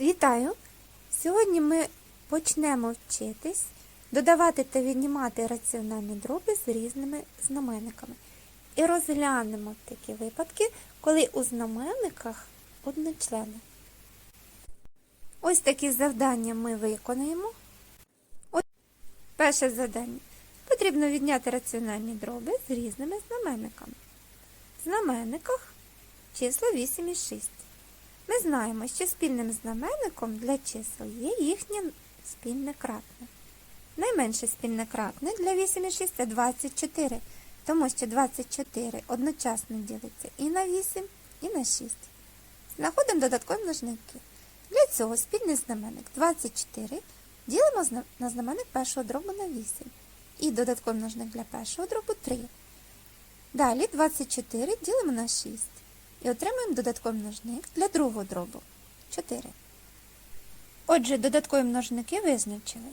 Вітаю! Сьогодні ми почнемо вчитись додавати та віднімати раціональні дроби з різними знаменниками. І розглянемо такі випадки, коли у знаменниках одночлени. Ось такі завдання ми виконаємо. Ось перше завдання. Потрібно відняти раціональні дроби з різними знаменниками. В знаменниках числа 8 і 6. Ми знаємо, що спільним знаменником для чисел є їхнє спільне кратне. Найменше спільне кратне для 8 і 6 – це 24, тому що 24 одночасно ділиться і на 8, і на 6. Знаходимо додаткові множники. Для цього спільний знаменник 24 ділимо на знаменник першого дробу на 8. І додатковий множник для першого дробу 3. Далі 24 ділимо на 6. І отримуємо додатковий множник для другого дробу 4. Отже, додаткові множники визначили.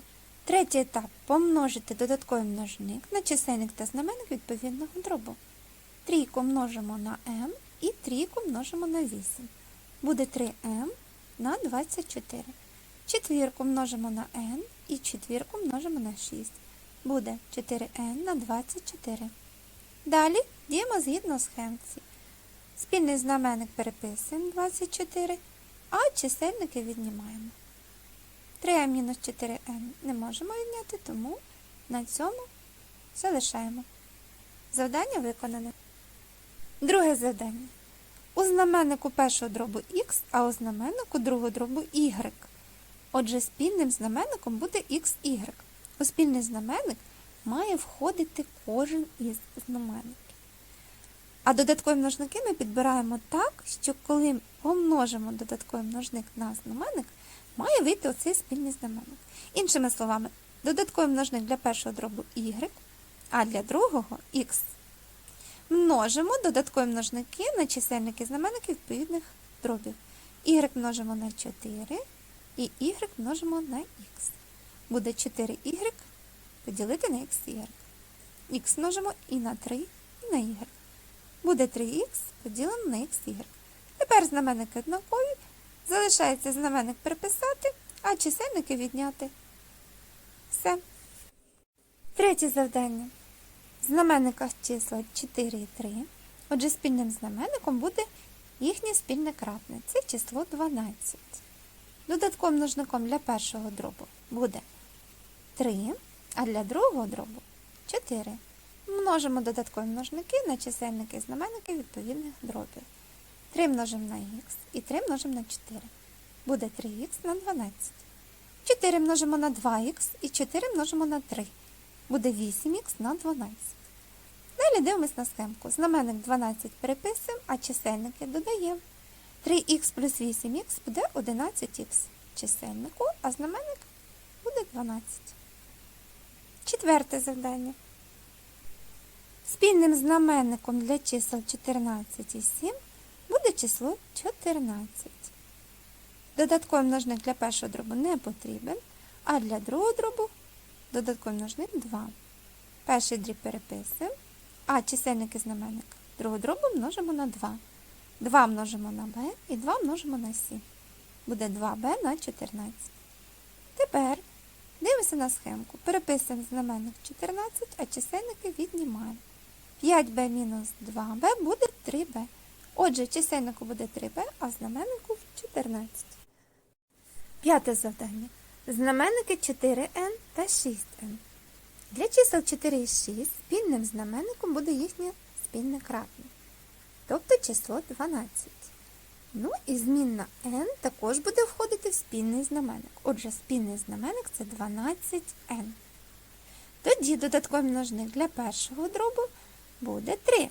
Третій етап помножити додатковий множник на чисельник та знаменник відповідного дробу. Трійку множимо на m і трійку множимо на 8. Буде 3m на 24. Четвірку множимо на n і четвірку множимо на 6. Буде 4n на 24. Далі діємо згідно схемці. Спільний знаменник переписуємо 24, а чисельники віднімаємо. 3m мінус 4n не можемо відняти, тому на цьому залишаємо. Завдання виконане. Друге завдання. У знаменнику першого дробу х, а у знаменнику другого дробу y. Отже, спільним знаменником буде xy. У спільний знаменник має входити кожен із знаменників. А додаткові множники ми підбираємо так, що коли помножимо додатковий множник на знаменник, має вийти оцей спільний знаменник. Іншими словами, додатковий множник для першого дробу y, а для другого х. Множимо додаткові множники на чисельники знаменників відповідних дробів. y множимо на 4 і y множимо на х. Буде 4y поділити на xy. х множимо і на 3, і на y. Буде 3х поділено на xy. Тепер знаменники однакові. Залишається знаменник переписати, а чисельники відняти. Все. Третє завдання. В знаменниках числа 4 і 3. Отже, спільним знаменником буде їхнє спільне кратне. Це число 12. Додатковим множником для першого дробу буде 3, а для другого дробу 4. Множимо додаткові множники на чисельники і знаменники відповідних дробів. 3 множимо на х і 3 множимо на 4. Буде 3х на 12. 4 множимо на 2х і 4 множимо на 3. Буде 8х на 12. Далі дивимось на схемку. Знаменник 12 переписуємо, а чисельники додаємо. 3х плюс 8х буде 11х чисельнику, а знаменник буде 12. Четверте завдання. Спільним знаменником для чисел 14 і 7 буде число 14. Додатковий множник для першого дробу не потрібен, а для другого дробу додатковий множник 2. Перший дріб переписуємо, а чисельник і знаменник другого дробу множимо на 2. 2 множимо на b і 2 множимо на 7. Буде 2b на 14. Тепер дивимося на схемку. Переписуємо знаменник 14, а чисельники віднімаємо. 5b мінус 2b буде 3b. Отже, чисельнику буде 3b, а знаменнику 14. П'яте завдання. Знаменники 4n та 6n. Для чисел 4 і 6 спільним знаменником буде їхнє спільне кратне, тобто число 12. Ну і змінна n також буде входити в спільний знаменник. Отже, спільний знаменник це 12n. Тоді додатковий множник для першого дробу буде 3.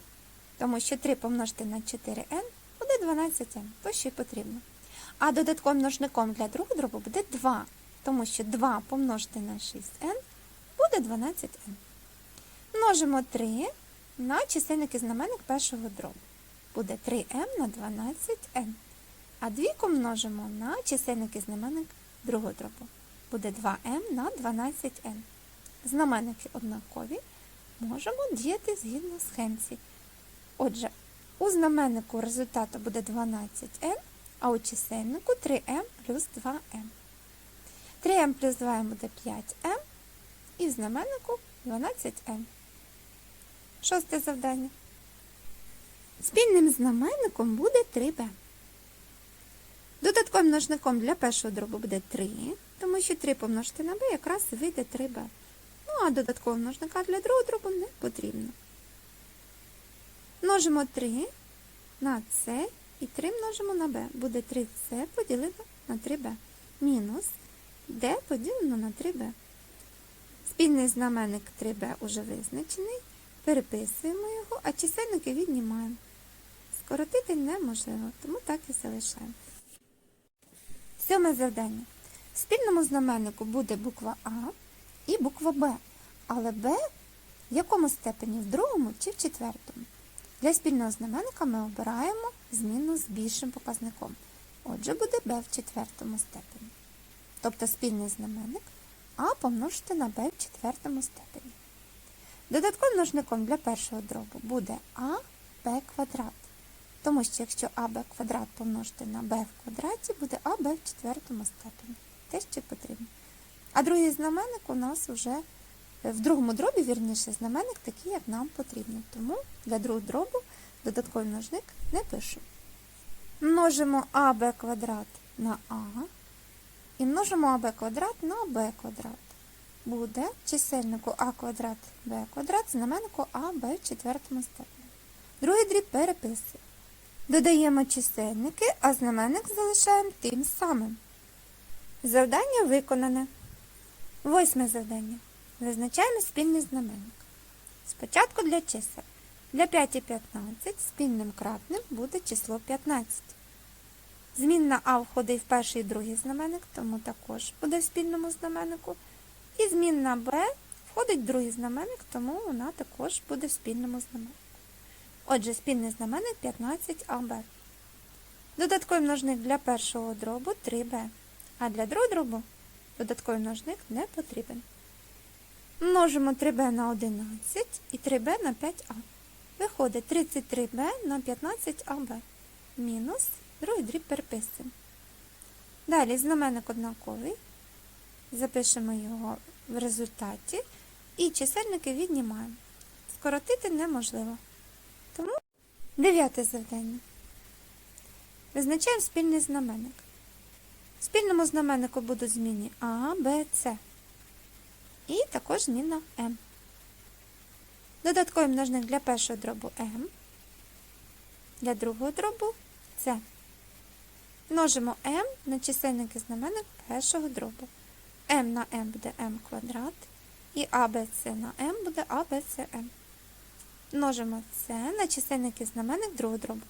Тому що 3 помножити на 4n буде 12n, то що й потрібно. А додатковим множником для другого дробу буде 2, тому що 2 помножити на 6n буде 12n. Множимо 3 на чисельник і знаменник першого дробу. Буде 3m на 12n. А двійку множимо на чисельник і знаменник другого дробу. Буде 2m на 12n. Знаменники однакові. Можемо діяти згідно схемці. Отже, у знаменнику результату буде 12n, а у чисельнику 3m плюс 2m. 3m плюс 2m буде 5m і в знаменнику 12m. Шосте завдання. Спільним знаменником буде 3b. Додатковим множником для першого дробу буде 3, тому що 3 помножити на b якраз вийде 3b. Ну, а додаткового множника для другого дробу не потрібно. Множимо 3 на c і 3 множимо на b. Буде 3c поділено на 3b. Мінус d поділено на 3b. Спільний знаменник 3b уже визначений. Переписуємо його, а чисельники віднімаємо. Скоротити неможливо, тому так і залишаємо. Сьоме завдання. В спільному знаменнику буде буква А і буква Б. Але Б в якому степені? В другому чи в четвертому? Для спільного знаменника ми обираємо змінну з більшим показником. Отже, буде Б в четвертому степені. Тобто спільний знаменник А помножити на Б в четвертому степені. Додатковим множником для першого дробу буде а b квадрат. Тому що якщо аб квадрат помножити на b в квадраті, буде аб в четвертому степені. Те, що потрібно. А другий знаменник у нас вже в другому дробі, вірніше, знаменник такий, як нам потрібно. Тому для другого дробу додатковий множник не пишу. Множимо аб квадрат на а і множимо аб квадрат на b квадрат буде чисельнику а квадрат b квадрат, знаменнику а b в четвертому степені. Другий дріб переписуємо. Додаємо чисельники, а знаменник залишаємо тим самим. Завдання виконане. Восьме завдання. Визначаємо спільний знаменник. Спочатку для чисел. Для 5 і 15 спільним кратним буде число 15. Змінна А входить в перший і другий знаменник, тому також буде в спільному знаменнику. І змінна b входить в другий знаменник, тому вона також буде в спільному знаменнику. Отже, спільний знаменник 15аб. Додатковий множник для першого дробу 3b, а для другого дробу додатковий множник не потрібен. Множимо 3b на 11 і 3b на 5а. Виходить 33b на 15аб. Мінус другий дріб переписуємо. Далі знаменник однаковий. Запишемо його в результаті і чисельники віднімаємо. Скоротити неможливо. Тому дев'яте завдання. Визначаємо спільний знаменник. В спільному знаменнику будуть зміни А, Б, С. І також зміна М. Додатковий множник для першого дробу М. Для другого дробу С. Множимо М на чисельник і знаменник першого дробу m на m буде m квадрат, і ABC на m буде ABCM. Множимо це на чисельник і знаменник другого дробу.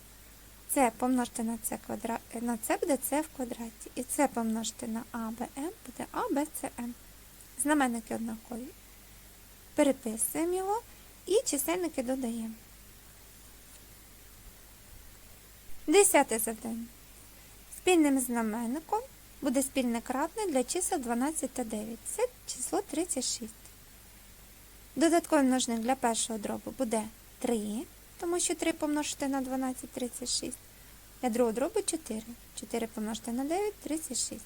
Це помножити на це квадрат, на це буде це в квадраті. І це помножити на ABM буде ABCM. Знаменники однакові. Переписуємо його і чисельники додаємо. Десяте завдання. Спільним знаменником буде спільне кратне для чисел 12 та 9. Це число 36. Додатковий множник для першого дробу буде 3, тому що 3 помножити на 12 36. Для другого дробу 4. 4 помножити на 9 36.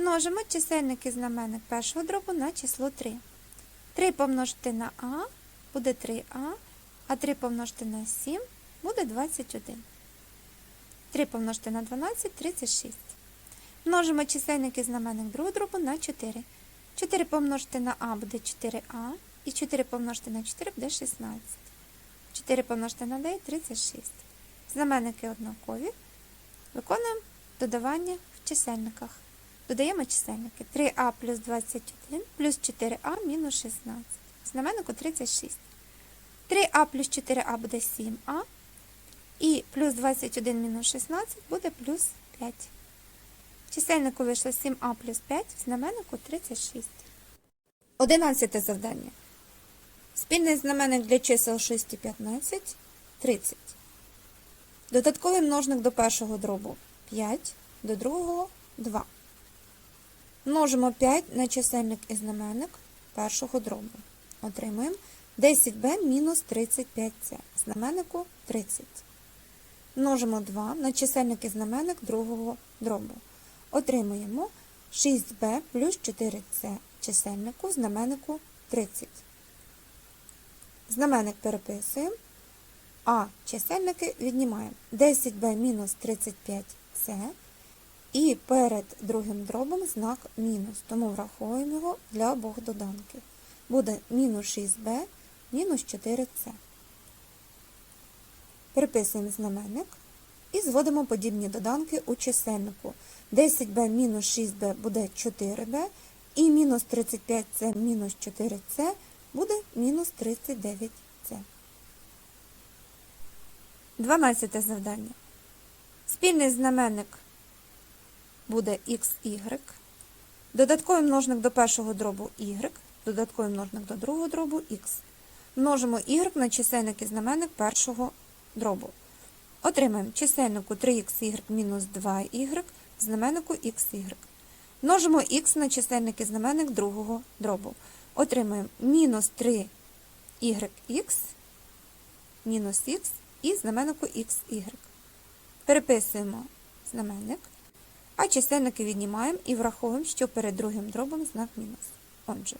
Множимо чисельник і знаменник першого дробу на число 3. 3 помножити на А буде 3А, а 3 помножити на 7 буде 21. 3 помножити на 12 36. Множимо чисельник і знаменник другого дробу на 4. 4 помножити на А буде 4А, і 4 помножити на 4 буде 16. 4 помножити на 9 36. Знаменники однакові. Виконуємо додавання в чисельниках. Додаємо чисельники 3а плюс 21 плюс 4а мінус 16. Знаменнику 36. 3а плюс 4а буде 7а. І плюс 21 мінус 16 буде плюс 5. В чисельнику вийшло 7а плюс 5, в знаменнику 36. Одинадцяте завдання. Спільний знаменник для чисел 6 і 15 30. Додатковий множник до першого дробу 5, до другого 2. Множимо 5 на чисельник і знаменник першого дробу. Отримуємо 10b мінус 35c. Знаменнику 30. множимо 2 на чисельник і знаменник другого дробу. Отримуємо 6b плюс 4c чисельнику знаменнику 30. Знаменник переписуємо, а чисельники віднімаємо. 10b мінус 35c і перед другим дробом знак мінус, тому враховуємо його для обох доданків. Буде мінус 6b мінус 4c. Переписуємо знаменник і зводимо подібні доданки у чисельнику. 10b мінус 6b буде 4b, і мінус 35c мінус 4c буде мінус 39c. 12 завдання. Спільний знаменник буде xy, додатковий множник до першого дробу y, додатковий множник до другого дробу x. Множимо y на чисельник і знаменник першого дробу. Отримаємо чисельнику 3xy мінус 2y, знаменнику xy. Множимо х на чисельник і знаменник другого дробу. Отримаємо мінус 3yx, мінус х і знаменнику xy. Переписуємо знаменник, а чисельники віднімаємо і враховуємо, що перед другим дробом знак мінус. Отже,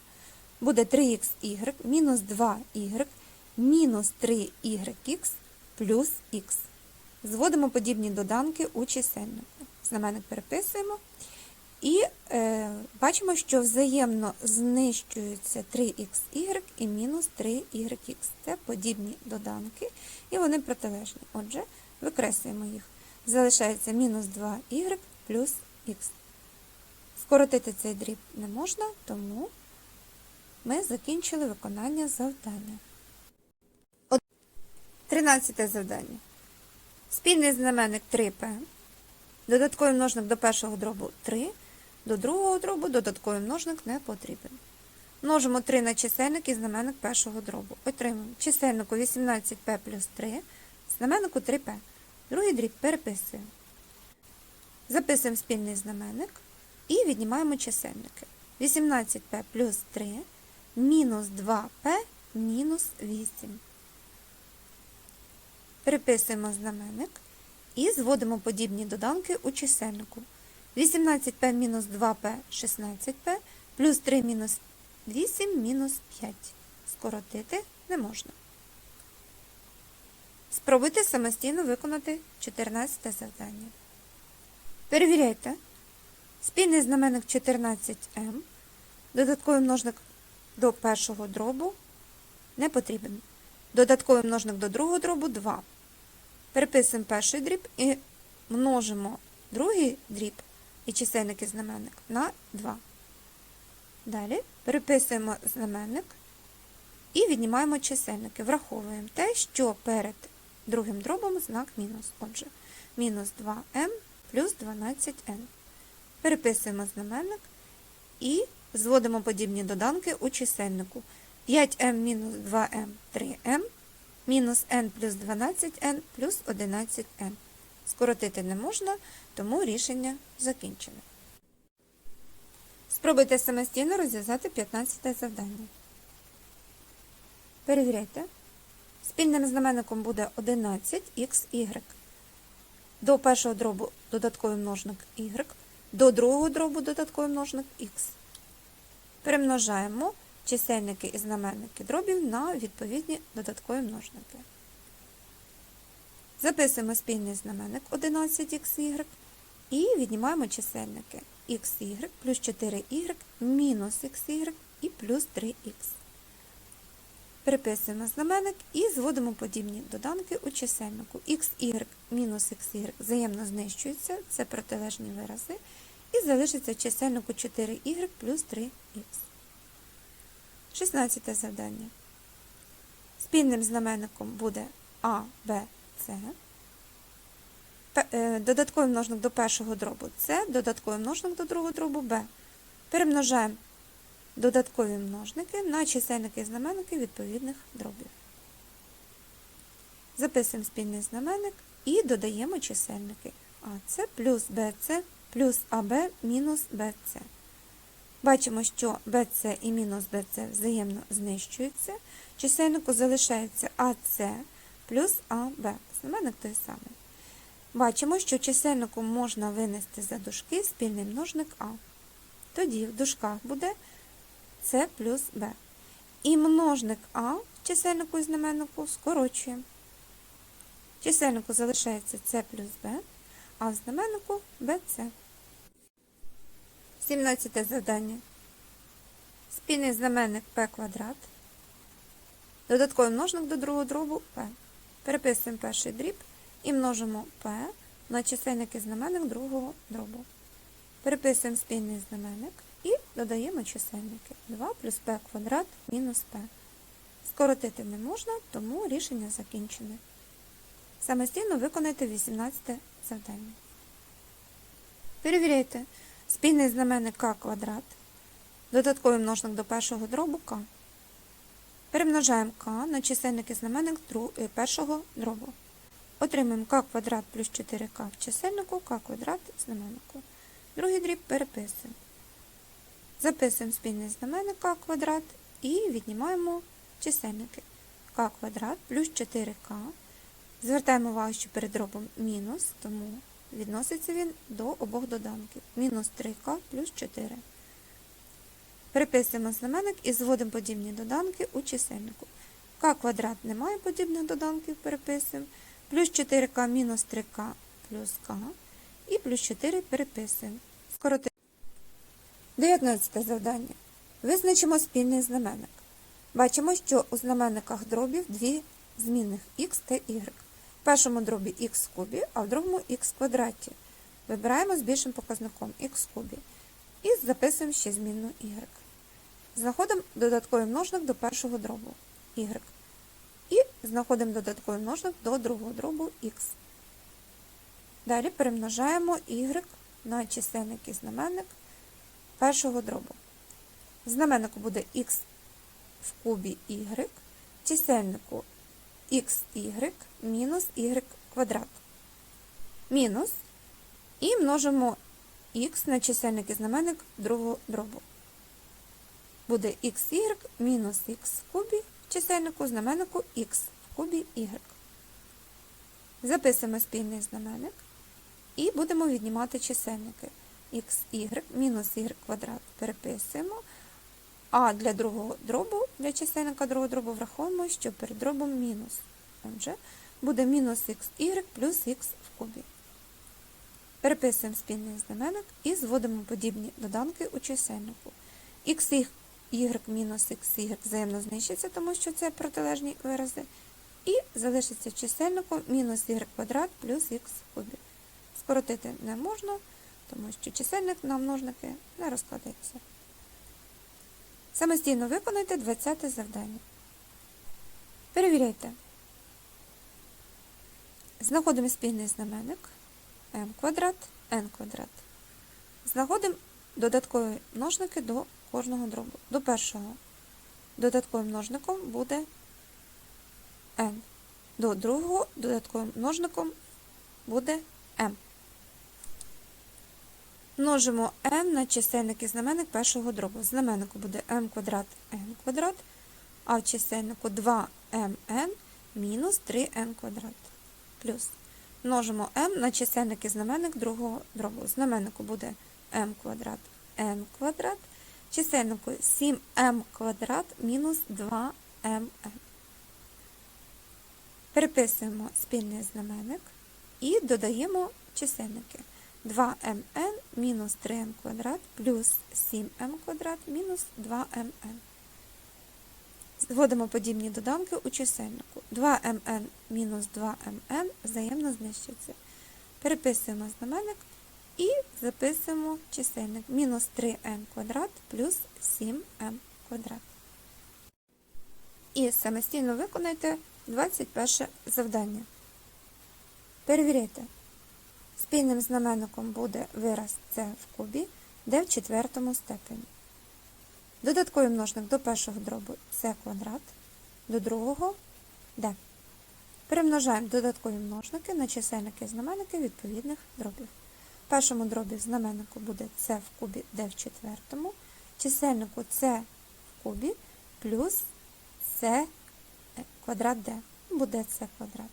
буде 3xy мінус 2y мінус 3yx плюс х. Зводимо подібні доданки у чисельнику. Знаменник переписуємо. І е, бачимо, що взаємно знищуються 3xy і мінус 3yx. Це подібні доданки, і вони протилежні. Отже, викреслюємо їх. Залишається мінус 2y плюс х. Скоротити цей дріб не можна, тому ми закінчили виконання завдання. 13 завдання. Спільний знаменник 3p. Додатковий множник до першого дробу 3, до другого дробу додатковий множник не потрібен. Множимо 3 на чисельник і знаменник першого дробу. Отримуємо чисельнику 18p плюс 3, знаменнику 3p. Другий дріб переписуємо. Записуємо спільний знаменник і віднімаємо чисельники. 18p плюс 3 мінус 2p мінус 8. Переписуємо знаменник і зводимо подібні доданки у чисельнику. 18p мінус 2p 16p плюс 3 мінус 8 мінус 5. Скоротити не можна. Спробуйте самостійно виконати 14 завдання. Перевіряйте. Спільний знаменник 14m. Додатковий множник до першого дробу не потрібен. Додатковий множник до другого дробу 2. Переписуємо перший дріб і множимо другий дріб і чисельник і знаменник на 2. Далі переписуємо знаменник і віднімаємо чисельники. Враховуємо те, що перед другим дробом знак мінус. Отже, мінус 2m плюс 12n. Переписуємо знаменник і зводимо подібні доданки у чисельнику. 5m мінус 2m 3m мінус n плюс 12n плюс 11n. Скоротити не можна, тому рішення закінчене. Спробуйте самостійно розв'язати 15 завдання. Перевіряйте. Спільним знаменником буде 11xy. До першого дробу додатковий множник y, до другого дробу додатковий множник x. Перемножаємо чисельники і знаменники дробів на відповідні додаткові множники. Записуємо спільний знаменник 11xy і віднімаємо чисельники xy плюс 4y мінус xy і плюс 3х. Переписуємо знаменник і зводимо подібні доданки у чисельнику. xy мінус xy взаємно знищуються, це протилежні вирази, і залишиться чисельнику 4y плюс 3х. 16 завдання. Спільним знаменником буде А, Б, С. е, Додатковий множник до першого дробу С, додатковий множник до другого дробу Б. Перемножаємо додаткові множники на чисельники і знаменники відповідних дробів. Записуємо спільний знаменник і додаємо чисельники АС плюс БС плюс АБ мінус БС. Бачимо, що BC і мінус BC взаємно знищуються. Чисельнику залишається AC плюс AB. Знаменник той самий. Бачимо, що чисельнику можна винести за дужки спільний множник А. Тоді в дужках буде С плюс Б. І множник А в чисельнику і знаменнику скорочуємо. В чисельнику залишається С плюс Б, а в знаменнику БЦ. 17 завдання. Спільний знаменник П квадрат. Додатковий множник до другого дробу П. Переписуємо перший дріб і множимо П на чисельник і знаменник другого дробу. Переписуємо спільний знаменник додаємо чисельники. 2 плюс П квадрат мінус П. Скоротити не можна, тому рішення закінчене. Самостійно виконайте 18 завдання. Перевіряйте. Спільний знаменник К квадрат. Додатковий множник до першого дробу К. Перемножаємо К на чисельник і знаменник е, першого дробу. Отримаємо К квадрат плюс 4К в чисельнику, К квадрат в знаменнику. Другий дріб переписуємо. Записуємо спільний знаменник К квадрат і віднімаємо чисельники. К квадрат плюс 4К. Звертаємо увагу, що перед дробом мінус, тому відноситься він до обох доданків. Мінус 3К плюс 4. Переписуємо знаменник і зводимо подібні доданки у чисельнику. К квадрат не має подібних доданків, переписуємо. Плюс 4К мінус 3К плюс К. І плюс 4 переписуємо. Скороти. 19 завдання. Визначимо спільний знаменник. Бачимо, що у знаменниках дробів дві змінних х та y. В першому дробі х в кубі, а в другому х квадраті. Вибираємо з більшим показником х в кубі. І записуємо ще змінну y. Знаходимо додатковий множник до першого дробу y. І знаходимо додатковий множник до другого дробу х. Далі перемножаємо y на чисельник і знаменник першого дробу. Знаменнику буде х в кубі y, чисельнику xy мінус y квадрат. Мінус. І множимо х на чисельник і знаменник другого дробу. Буде xy мінус х в кубі чисельнику знаменнику х в кубі y. Записуємо спільний знаменник і будемо віднімати чисельники. Xy мінус y квадрат переписуємо. А для другого дробу, для чисельника другого дробу враховуємо, що перед дробом мінус. Отже, буде мінус xy плюс х в кубі. Переписуємо спільний знаменник і зводимо подібні доданки у чисельнику. xy мінус xy взаємно знищиться, тому що це протилежні вирази. І залишиться в чисельнику мінус y квадрат плюс х в кубі. Скоротити не можна, тому що чисельник на множники не розкладається. Самостійно виконайте 20 завдання. Перевіряйте. Знаходимо спільний знаменник m квадрат, n квадрат. Знаходимо додаткові множники до кожного дробу. До першого додатковим множником буде n. До другого додатковим множником буде m. Множимо m на чисельник і знаменник першого дробу. Знаменнику буде m квадрат n квадрат, а в чисельнику 2mn мінус 3n квадрат. Плюс. Множимо m на чисельник і знаменник другого дробу. Знаменнику буде m квадрат n квадрат, чисельнику 7m квадрат мінус 2mn. Переписуємо спільний знаменник і додаємо чисельники. 2mn мінус 3m квадрат плюс 7m квадрат мінус 2mn. Зводимо подібні доданки у чисельнику. 2mn мінус 2mn взаємно знищується. Переписуємо знаменник і записуємо чисельник. Мінус 3n квадрат плюс 7m квадрат. І самостійно виконайте 21 завдання. Перевіряйте. Спільним знаменником буде вираз С в кубі, d в четвертому степені. Додатковий множник до першого дробу С квадрат, до другого d. Перемножаємо додаткові множники на чисельники і знаменники відповідних дробів. В першому дробі знаменнику буде С в кубі d в четвертому, чисельнику С в кубі плюс С квадрат d. Буде С квадрат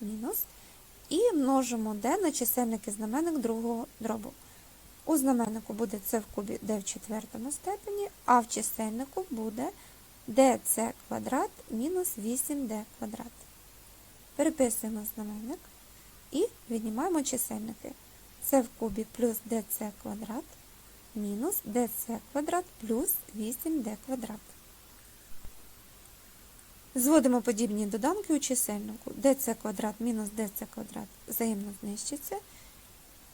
мінус. І множимо d на чисельник і знаменник другого дробу. У знаменнику буде c в кубі d в четвертому степені, а в чисельнику буде dc квадрат мінус 8d квадрат. Переписуємо знаменник і віднімаємо чисельники. c в кубі плюс dc квадрат мінус dc квадрат плюс 8d квадрат. Зводимо подібні доданки у чисельнику. dc квадрат мінус dc квадрат взаємно знищиться.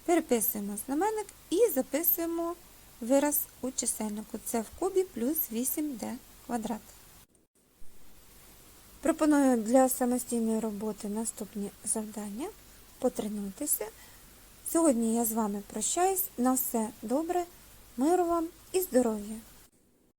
Переписуємо знаменник і записуємо вираз у чисельнику. Це в кубі плюс 8d квадрат. Пропоную для самостійної роботи наступні завдання. Потренуйтеся. Сьогодні я з вами прощаюсь. На все добре, миру вам і здоров'я!